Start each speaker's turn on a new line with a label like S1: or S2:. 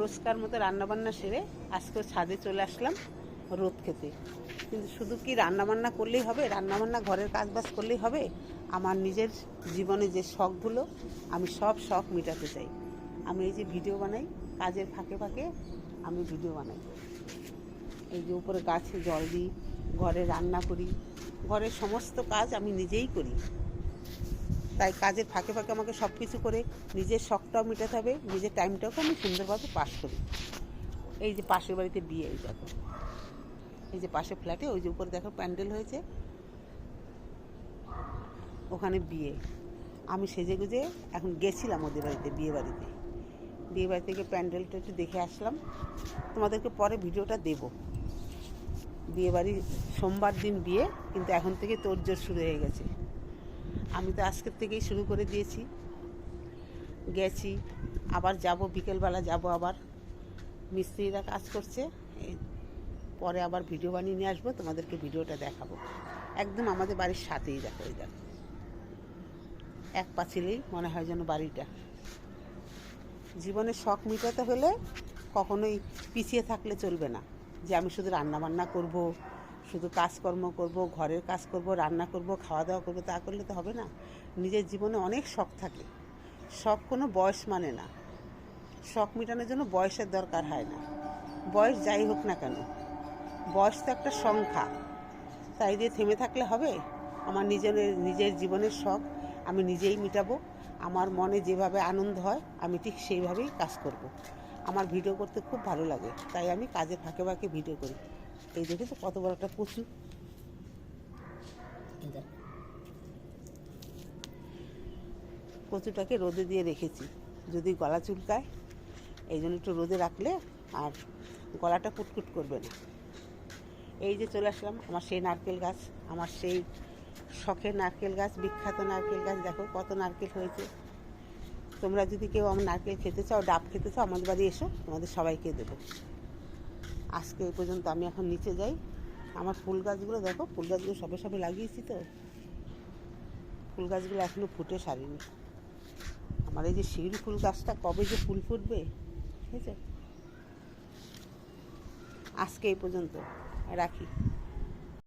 S1: রোজকার মতো রান্নাবান্না সেরে আজকে ছাদে চলে আসলাম রোদ খেতে। কিন্তু শুধু কি রান্নাবান্না করলেই হবে? রান্নাবান্না ঘরের কাজ বাজ করলেই হবে? আমার নিজের জীবনে যে শখগুলো, আমি সব শখ মেটাতে চাই। আমি এই যে ভিডিও বানাই, কাজের ফাঁকে ফাঁকে আমি ভিডিও বানাই। এই যে উপরে গাছে জল দিই, ঘরে রান্না করি, ঘরের সমস্ত কাজ আমি নিজেই করি। তাই কাজের ফাঁকে ফাঁকে আমাকে সব কিছু করে নিজের শখটাও মেটাতে হবে, নিজের টাইমটাকে আমি সুন্দরভাবে পাস করি। এই যে পাশের বাড়িতে বিয়ে, এই দেখো। এই যে পাশে ফ্ল্যাটে ওই যে উপরে দেখো প্যান্ডেল হয়েছে। ওখানে বিয়ে। আমি সেজে গুজে এখন গেছিলাম ওদের বাড়িতে, বিয়ে বাড়িতে। বিয়ে বাড়ি থেকে প্যান্ডেলটা একটু দেখে আসলাম। তোমাদেরকে পরে ভিডিওটা দেব। বিয়ে বাড়ি সোমবার দিন বিয়ে, কিন্তু এখন থেকে তোড়জোড় শুরু হয়ে গেছে। আমি তো আজকের থেকেই শুরু করে দিয়েছি। গেছি, আবার যাব, বিকেলবেলা যাব আবার। মিস্ত্রিরা কাজ করছে পরে আবার ভিডিও বানিয়ে নিয়ে আসব, তোমাদেরকে ভিডিওটা দেখাবো। একদম আমাদের বাড়ির সাথেই দেখো এই দেখো। এক পাঁচিলেই মনে হয় যেন বাড়িটা। জীবনে শখ মিটাতে হলে কখনোই পিছিয়ে থাকলে চলবে না যে আমি শুধু রান্না বান্না করব শুধু কাজকর্ম করব, ঘরের কাজ করব, রান্না করব খাওয়া দাওয়া করব, তা করলে তো হবে না। নিজের জীবনে অনেক শখ থাকে। শখ কোনো বয়স মানে না। শখ মেটানোর জন্য বয়সের দরকার হয় না। বয়স যাই হোক না কেন। বয়স তো একটা সংখ্যা। তাই দিয়ে থেমে থাকলে হবে? আমার নিজের নিজের জীবনের শখ, আমি নিজেই মেটাবো। আমার মনে যেভাবে আনন্দ হয়, আমি ঠিক সেইভাবেই কাজ করব। আমার ভিডিও করতে খুব ভালো লাগে। তাই আমি কাজের ফাঁকে ফাঁকে ভিডিও করি। এই দেখে তো কত বড় একটা কচু। কচুটাকে রোদে দিয়ে রেখেছি, যদি গলা চুলকায়। এই জন্য একটু রোদে রাখলে আর গলাটা কুটকুট করবে না। এই যে চলে আসলাম, আমার সেই নারকেল গাছ, আমার সেই শখের নারকেল গাছ, বিখ্যাত নারকেল গাছ। দেখো কত নারকেল হয়েছে। তোমরা যদি কেউ আমার নারকেল খেতে চাও, ডাব খেতে চাও, আমাদের বাড়ি এসো, তোমাদের সবাইকে দেবো। আজকে এই পর্যন্ত আমি এখন নিচে যাই। আমার ফুল গাছগুলো দেখো, ফুল গাছগুলো সবে সবে লাগিয়েছি তো। ফুল গাছগুলো এখনও ফুটে সারিনি। আমার এই যে শিউরি ফুল গাছটা কবে যে ফুল ফুটবে, ঠিক আছে? আজকে এই পর্যন্ত রাখি।